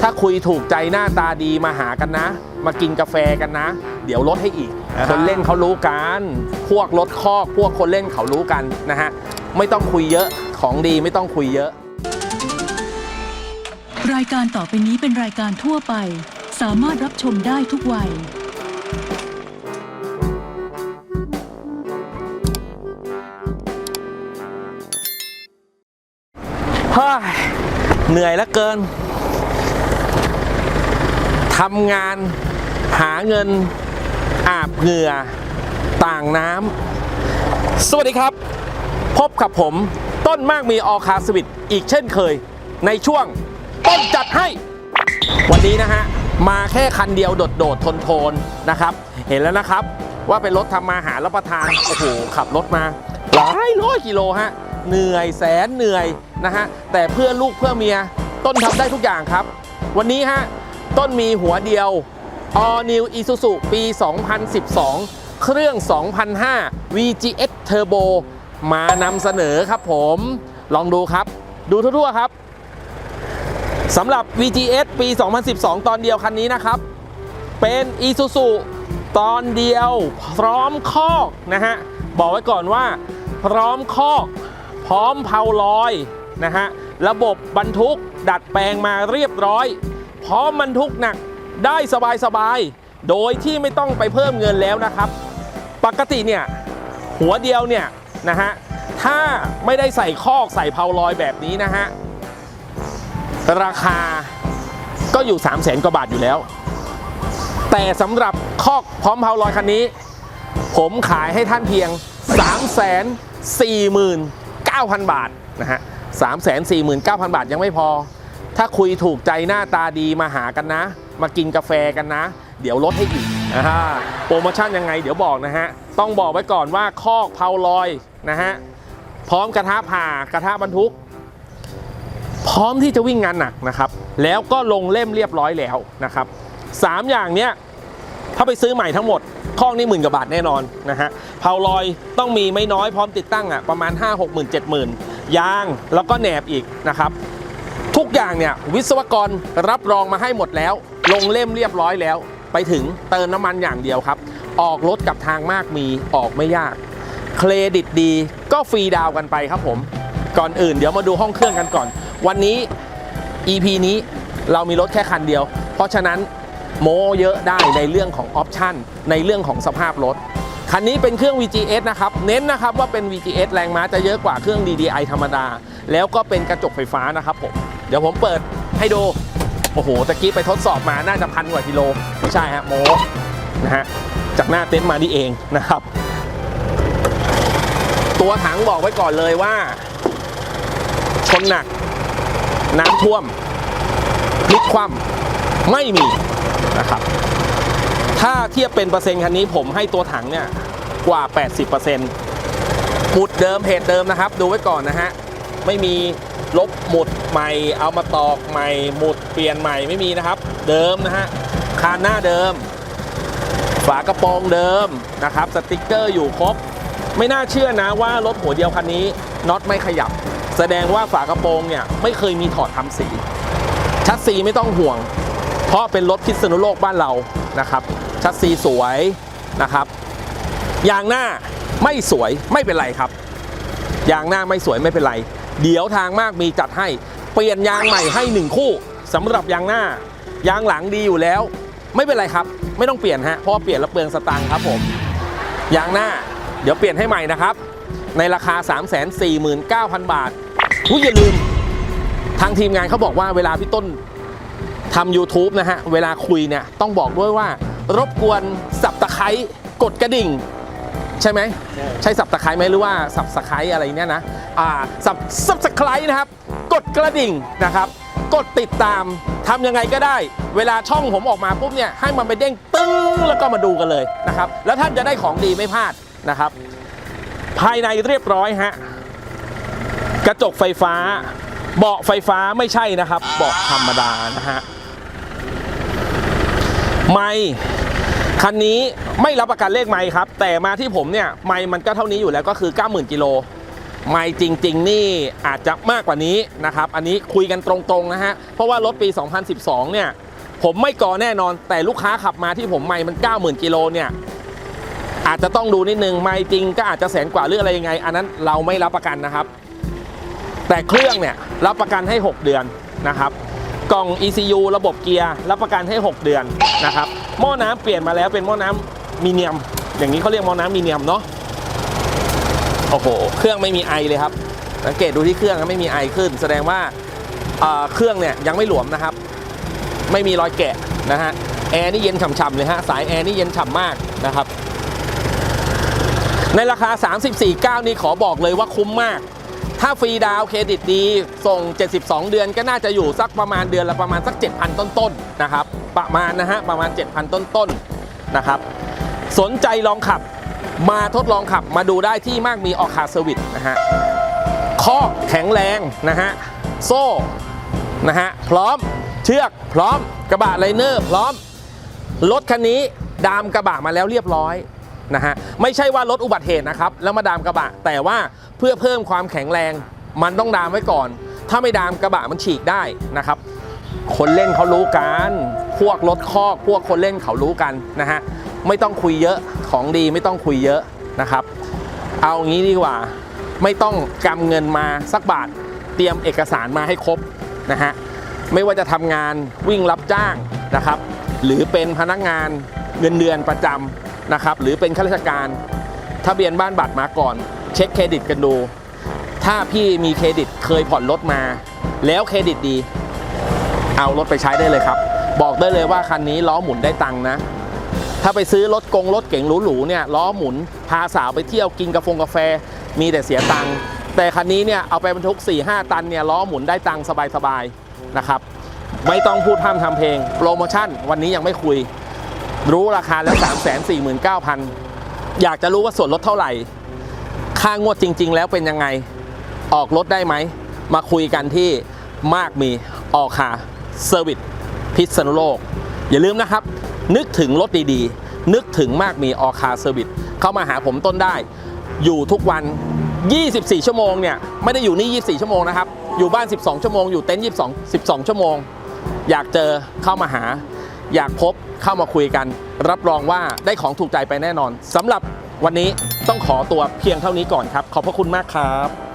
ถ้าคุยถูกใจหน้าตาดีมาหากันนะ มากินกาแฟกันนะ เดี๋ยวลดให้อีกอ่าฮะคนเล่นเขารู้กัน พวกรถคอกพวกคนเล่นเขารู้กันนะฮะ ไม่ต้องคุยเยอะของดีไม่ต้องคุยเยอะ รายการต่อไปนี้เป็นรายการทั่วไป สามารถรับชมได้ทุกวัยเฮ้ยเหนื่อยเหลือเกิน ทำงานหาเงินอาบเหงื่อต่างน้ำสวัสดีครับ พบกับผมต้นมากมีออคาสวิตอีกเช่นเคย ในช่วงต้นจัดให้ วันนี้นะฮะ มาแค่คันเดียวโดดโดดทนทนนะครับ เห็นแล้วนะครับว่าเป็นรถทำมาหารับประทาน โอ้โห ขับรถมาหลายร้อยกิโลฮะ เหนื่อยแสนเหนื่อยนะฮะ แต่เพื่อลูกเพื่อเมียต้นทำได้ทุกอย่างครับ วันนี้ฮะ ต้นมีหัวเดียว All New Isuzu ปี 2012 เครื่อง 2005 VGX Turbo มานำเสนอครับผม ลองดูครับ ดูทั่วๆครับสำหรับ VGS ปี 2012 ตอนเดียวคันนี้นะครับ เป็น Isuzu ตอนเดียวพร้อมคอกนะฮะ บอกไว้ก่อนว่า พร้อมคอก พร้อมเพาลอยนะฮะ ระบบบรรทุกดัดแปลงมาเรียบร้อย พร้อมบรรทุกหนักได้สบายๆ โดยที่ไม่ต้องไปเพิ่มเงินแล้วนะครับ ปกติเนี่ยหัวเดียวเนี่ยนะฮะถ้าไม่ได้ใส่คอกใส่เพาลอยแบบนี้นะฮะราคาก็อยู่ 3 0 0แสนกว่าบาทอยู่แล้ว แต่สำหรับคอกพร้อมเพาลอยคันนี้ ผมขายให้ท่านเพียง 3 4 9 0 0 0 บาทนะฮะ3 4 9 0 0 0 บาทยังไม่พอ ถ้าคุยถูกใจหน้าตาดีมาหากันนะ มากินกาแฟกันนะ เดี๋ยวลดให้อีกอ่าโปรโมชั่นยังไงเดี๋ยวบอกนะฮะ ต้องบอกไว้ก่อนว่าคอกเพาลอยนะฮะ พร้อมกระทะผ่ากระทะบรรทุก พร้อมที่จะวิ่งงานหนักนะครับ แล้วก็ลงเล่มเรียบร้อยแล้วนะครับสามอย่างเนี้ยถ้าไปซื้อใหม่ทั้งหมดข้องนี่หมื่นกว่าบาทแน่นอนนะฮะเผาลอยต้องมีไม่น้อยพร้อมติดตั้งอะประมาณ 5 6 0 0 0 7 0 0 0 0 ยางแล้วก็แหนบอีกนะครับ ทุกอย่างเนี่ยวิศวกรรับรองมาให้หมดแล้ว ลงเล่มเรียบร้อยแล้ว ไปถึงเติมน้ำมันอย่างเดียวครับ ออกรถกับทางมากมีออกไม่ยาก เครดิตดีก็ฟรีดาวกันไปครับผม ก่อนอื่นเดี๋ยวมาดูห้องเครื่องกันก่อน วันนี้ EP นี้เรามีรถแค่คันเดียว เพราะฉะนั้นโมเยอะได้ในเรื่องของออปชันในเรื่องของสภาพรถคันนี้เป็นเครื่อง VGS นะครับ เน้นนะครับว่าเป็น VGS แรงม้าจะเยอะกว่าเครื่อง DDI ธรรมดา แล้วก็เป็นกระจกไฟฟ้านะครับผม เดี๋ยวผมเปิดให้ดู โอ้โหตะกี้ไปทดสอบมาน่าจะพันกว่ากิโลไม่ใช่ฮะโมนะฮะจากหน้าเต็นท์มานี่เองนะครับ ตัวถังบอกไว้ก่อนเลยว่า ชนหนัก น้ำท่วมพลิกคว่ำไม่มีนะครับ ถ้าเทียบเป็นเปอร์เซ็นต์คันนี้ผมให้ตัวถังเนี่ยกว่า 80%หมุดเดิมเพจเดิมนะครับ ดูไว้ก่อนนะฮะ ไม่มีลบหมุดใหม่เอามาตอกใหม่หมุดเปลี่ยนใหม่ไม่มีนะครับ เดิมนะฮะคานหน้าเดิม ฝากระโปรงเดิมนะครับสติกเกอร์อยู่ครบ ไม่น่าเชื่อนะว่ารถหัวเดียวคันนี้น็อตไม่ขยับ แสดงว่าฝากระโปรงเนี่ยไม่เคยมีถอดทำสี ชัดซีไม่ต้องห่วง เพราะเป็นรถพิษณุโลกบ้านเรานะครับ ชัดซีสวยนะครับยางหน้าไม่สวยไม่เป็นไรครับยางหน้าไม่สวยไม่เป็นไร เดี๋ยวทางมากมีจัดให้ เปลี่ยนยางใหม่ให้หนึ่งคู่สำหรับยางหน้ายางหลังดีอยู่แล้ว ไม่เป็นไรครับ ไม่ต้องเปลี่ยนฮะเพราะเปลี่ยนแล้วเปลืองสตางค์ครับผมยางหน้า เดี๋ยวเปลี่ยนให้ใหม่นะครับ ในราคา 349,000 บาทอุ๊ยอย่าลืม ทางทีมงานเขาบอกว่าเวลาพี่ต้นทำ YouTube นะฮะ เวลาคุยเนี่ย ต้องบอกด้วยว่า รบกวนสับตะไคร้กดกระดิ่ง ใช่ไหม ใช่สับตะไคร้ไหมหรือว่าสับสไคร้อะไรเนี่ยนะ สับสับสไครนะครับ กดกระดิ่งนะครับ กดติดตามทำยังไงก็ได้ เวลาช่องผมออกมาปุ๊บเนี่ยให้มันไปเด้งตึ้งแล้วก็มาดูกันเลยนะครับ แล้วท่านจะได้ของดีไม่พลาดนะครับ ภายในเรียบร้อยฮะกระจกไฟฟ้า เบาะไฟฟ้าไม่ใช่นะครับ เบาะธรรมดานะฮะไม่คันนี้ไม่รับประกันเลขไม่ครับ แต่มาที่ผมเนี่ยไม่มันก็เท่านี้อยู่แล้วก็คือ 90,000กิโล ไม่จริง ๆ นี่อาจจะมากกว่านี้นะครับ อันนี้คุยกันตรงๆนะฮะ เพราะว่ารถปี 2012 เนี่ย ผมไม่ก่อแน่นอน แต่ลูกค้าขับมาที่ผมไม่มัน 90,000 กิโลเนี่ยอาจจะต้องดูนิดนึงไม่จริงก็อาจจะแสนกว่าหรืออะไรยังไง อันนั้นเราไม่รับประกันนะครับ แต่เครื่องเนี่ยรับประกันให้ 6 เดือนนะครับ กล่อง ECU ระบบเกียร์รับประกันให้ 6 เดือนนะครับ หม้อน้ำเปลี่ยนมาแล้วเป็นหม้อน้ำมีเนียม อย่างนี้เขาเรียกหม้อน้ำมีเนียมเนาะ โอ้โห เครื่องไม่มีไอเลยครับ สังเกตดูที่เครื่องนะไม่มีไอขึ้น แสดงว่าเครื่องเนี่ยยังไม่หลวมนะครับ ไม่มีรอยแกะนะฮะ แอร์นี่เย็นฉ่ำๆเลยฮะ สายแอร์นี่เย็นฉ่ำมากนะครับ ในราคา 34.9 นี่ขอบอกเลยว่าคุ้มมาก ถ้าฟรีดาวเครดิตดี ส่ง 72 เดือนก็น่าจะอยู่สักประมาณเดือนละประมาณสัก 7,000 ต้นๆนะครับ ประมาณนะฮะ ประมาณ 7,000 ต้นๆนะครับ สนใจลองขับ มาทดลองขับมาดูได้ที่มากมีออกคาเซอร์วิสนะฮะคอกแข็งแรงนะฮะโซ่นะฮะพร้อมเชือกพร้อมกระบะไลเนอร์พร้อม รถคันนี้ดามกระบะมาแล้วเรียบร้อยนะฮะไม่ใช่ว่ารถอุบัติเหตุนะครับแล้วมาดามกระบะ แต่ว่าเพื่อเพิ่มความแข็งแรง มันต้องดามไว้ก่อน ถ้าไม่ดามกระบะมันฉีกได้นะครับ คนเล่นเขารู้กัน พวกรถคอก พวกคนเล่นเขารู้กันนะฮะ ไม่ต้องคุยเยอะ ของดีไม่ต้องคุยเยอะนะครับ เอางี้ดีกว่า ไม่ต้องกำเงินมาสักบาท เตรียมเอกสารมาให้ครบนะฮะ ไม่ว่าจะทำงานวิ่งรับจ้างนะครับ หรือเป็นพนักงานเงินเดือนประจำนะครับ หรือเป็นข้าราชการ ทะเบียนบ้านบัตรมาก่อน เช็คเครดิตกันดู ถ้าพี่มีเครดิตเคยผ่อนรถมา แล้วเครดิตดี เอารถไปใช้ได้เลยครับ บอกได้เลยว่าคันนี้ล้อหมุนได้ตังนะ ถ้าไปซื้อรถกงรถเก๋งหรูๆเนี่ยล้อหมุนพาสาวไปเที่ยวกินกาแฟกาแฟ มีแต่เสียตังแต่คันนี้เนี่ยเอาไปบรรทุก 4-5 ตันเนี่ยล้อหมุนได้ตังสบายๆนะครับไม่ต้องพูดพร่ำทำเพลง โปรโมชั่นวันนี้ยังไม่คุย รู้ราคาแล้ว 3 4 9 0 0 0 อยากจะรู้ว่าส่วนลดเท่าไหร่ ค่างวดจริง ๆ แล้วเป็นยังไง ออกรถได้ไหม มาคุยกันที่มากมีออกคา เซอร์วิสพิษณุโลก อย่าลืมนะครับ นึกถึงรถดีๆ นึกถึงมากมีออคาเซอร์วิสเข้ามาหาผมต้นได้ อยู่ทุกวัน 24 ชั่วโมงเนี่ยไม่ได้อยู่นี่ 24 ชั่วโมงนะครับ อยู่บ้าน 12 ชั่วโมง อยู่เต็นท์22 12 ชั่วโมง อยากเจอเข้ามาหา อยากพบเข้ามาคุยกัน รับรองว่าได้ของถูกใจไปแน่นอนสำหรับวันนี้ต้องขอตัวเพียงเท่านี้ก่อนครับ ขอบพระคุณมากครับ